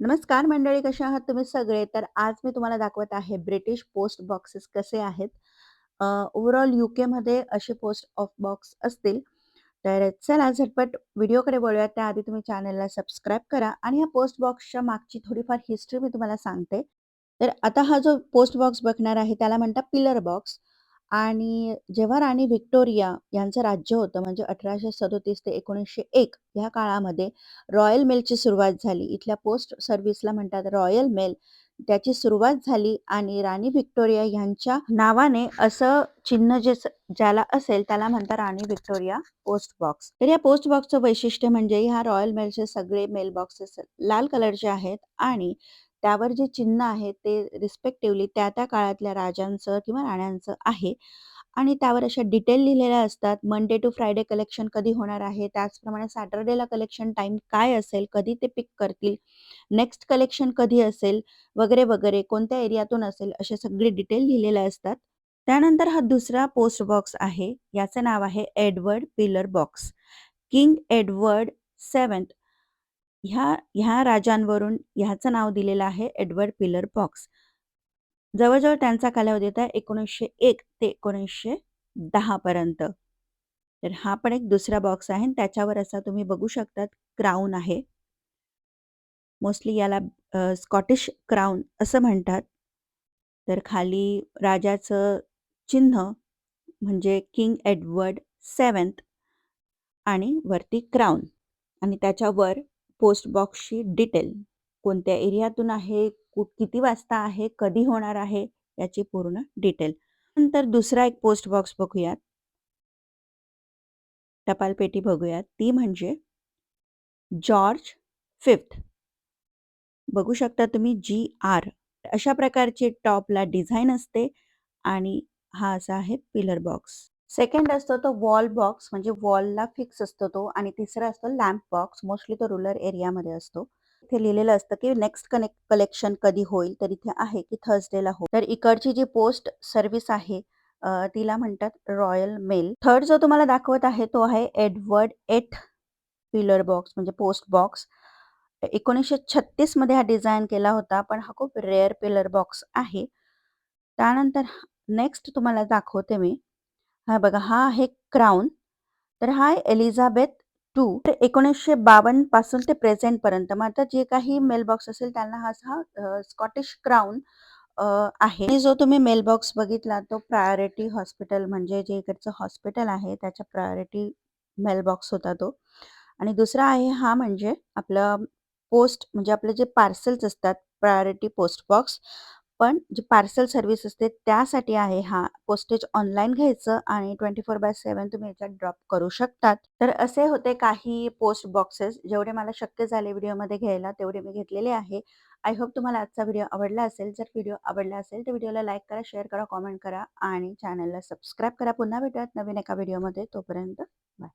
नमस्कार मंडळी कसे आहात तुम्ही सगळे? तर आज मी तुम्हाला दाखवत आहे ब्रिटिश पोस्ट बॉक्सेस कसे आहेत. ओव्हरऑल यू केमध्ये असे पोस्ट ऑफ बॉक्स असतील. तर चला झटपट व्हिडिओकडे बोलूया त्याआधी तुम्ही चॅनलला सबस्क्राईब करा आणि या पोस्ट बॉक्सच्या मागची थोडीफार हिस्ट्री मी तुम्हाला सांगते. तर आता हा जो पोस्ट बॉक्स बघणार आहे त्याला म्हणतात पिलर बॉक्स आणि जेव्हा राणी व्हिक्टोरिया यांचं राज्य होतं म्हणजे अठराशे सदोतीस ते एकोणीसशे एक ह्या काळामध्ये रॉयल मेलची सुरुवात झाली. इथल्या पोस्ट सर्व्हिसला म्हणतात रॉयल मेल. त्याची सुरुवात झाली आणि राणी व्हिक्टोरिया यांच्या नावाने असं चिन्ह जे ज्याला असेल त्याला म्हणतात राणी व्हिक्टोरिया पोस्ट बॉक्स. तर या पोस्ट बॉक्सचं वैशिष्ट्य म्हणजे ह्या रॉयल मेलचे सगळे मेल बॉक्सेस लाल कलरचे आहेत आणि त्यावर जे चिन्ह आहे ते रिस्पेक्टिव्हली त्या त्या काळातल्या राजांचं किंवा राण्यांचं आहे. आणि त्यावर अशा डिटेल लिहिलेल्या असतात. मंडे टू फ्रायडे कलेक्शन कधी होणार आहे? त्याचप्रमाणे सॅटर्डेला कलेक्शन टाइम काय असेल? कधी ते पिक करतील? नेक्स्ट कलेक्शन कधी असेल? वगैरे वगैरे कोणत्या एरियातून असेल? असे सगळे डिटेल लिहिलेले असतात. त्यानंतर हा दुसरा पोस्ट बॉक्स आहे. याचं नाव आहे Edward pillar box king Edward seventh ह्या ह्या राजांवरून ह्याचं नाव दिलेलं आहे एडवर्ड पिलर बॉक्स जवळजवळ त्यांचा कालावधी होता एकोणीसशे एक ते एकोणीसशे दहा पर्यंत. तर हा पण एक दुसरा बॉक्स आहे त्याच्यावर असा तुम्ही बघू शकतात क्राऊन आहे. मोस्टली याला स्कॉटिश क्राऊन असं म्हणतात. तर खाली राजाचं चिन्ह म्हणजे किंग एडवर्ड सेवन्थ आणि वरती क्राऊन आणि त्याच्यावर पोस्ट बॉक्सची डिटेल. कोणत्या एरियातून आहे कुठ किती वाजता आहे कधी होणार आहे याची पूर्ण डिटेल. नंतर दुसरा एक पोस्ट बॉक्स बघूयात. टपाल पेटी बघूयात. ती म्हणजे जॉर्ज फिफ्थ. बघू शकता तुम्ही जी आर. अशा प्रकारची टॉपला डिझाईन असते आणि हा असा आहे पिलर बॉक्स. सेकंड असतो तो वॉल बॉक्स म्हणजे वॉलला फिक्स असतो तो. आणि तिसरा असतो लॅम्प बॉक्स मोस्टली तो रुरल एरियामध्ये असतो. इथे लिहिलेलं असतं की नेक्स्ट कनेक्ट कलेक्शन कधी होईल? तर इथे आहे की थर्सडेला हो तर इकडची जी पोस्ट सर्व्हिस आहे तिला म्हणतात रॉयल मेल थर्ड जो तुम्हाला दाखवत आहे तो आहे एडवर्ड एट पिलर बॉक्स म्हणजे पोस्ट बॉक्स एकोणीसशे छत्तीसमध्ये हा डिझाईन केला होता पण हा खूप रेअर पिलर बॉक्स आहे. त्यानंतर नेक्स्ट तुम्हाला दाखवते मी. हा बघा हा आहे क्राऊन तर हा आहे एलिझाबेथ टू तर एकोणीसशे बावन्नपासून ते प्रेझेंट पर्यंत. मग आता जे काही मेलबॉक्स असेल त्यांना हा हा स्कॉटिश क्राऊन आहे. जो तुम्ही मेलबॉक्स बघितला तो प्रायोरिटी हॉस्पिटल म्हणजे जे इकडचं हॉस्पिटल आहे त्याच्या प्रायोरिटी मेलबॉक्स होता तो. आणि दुसरा आहे हा म्हणजे आपलं पोस्ट म्हणजे आपले जे पार्सल्स असतात प्रायोरिटी पोस्ट बॉक्स पण जी पार्सल सर्व्हिस असते त्यासाठी आहे हा पोस्टेज ऑनलाईन घ्यायचं आणि ट्वेंटी फोर बाय सेवन तुम्ही याच्यात ड्रॉप करू शकतात. तर असे होते काही पोस्ट बॉक्सेस जेवढे मला शक्य झाले व्हिडिओमध्ये घ्यायला तेवढे मी घेतलेले आहे. आय होप तुम्हाला आजचा व्हिडिओ आवडला असेल. जर व्हिडिओ आवडला असेल तर व्हिडिओला लाईक करा शेअर करा कॉमेंट करा आणि चॅनलला सबस्क्राईब करा. पुन्हा भेटूयात नवीन एका व्हिडिओमध्ये तोपर्यंत बाय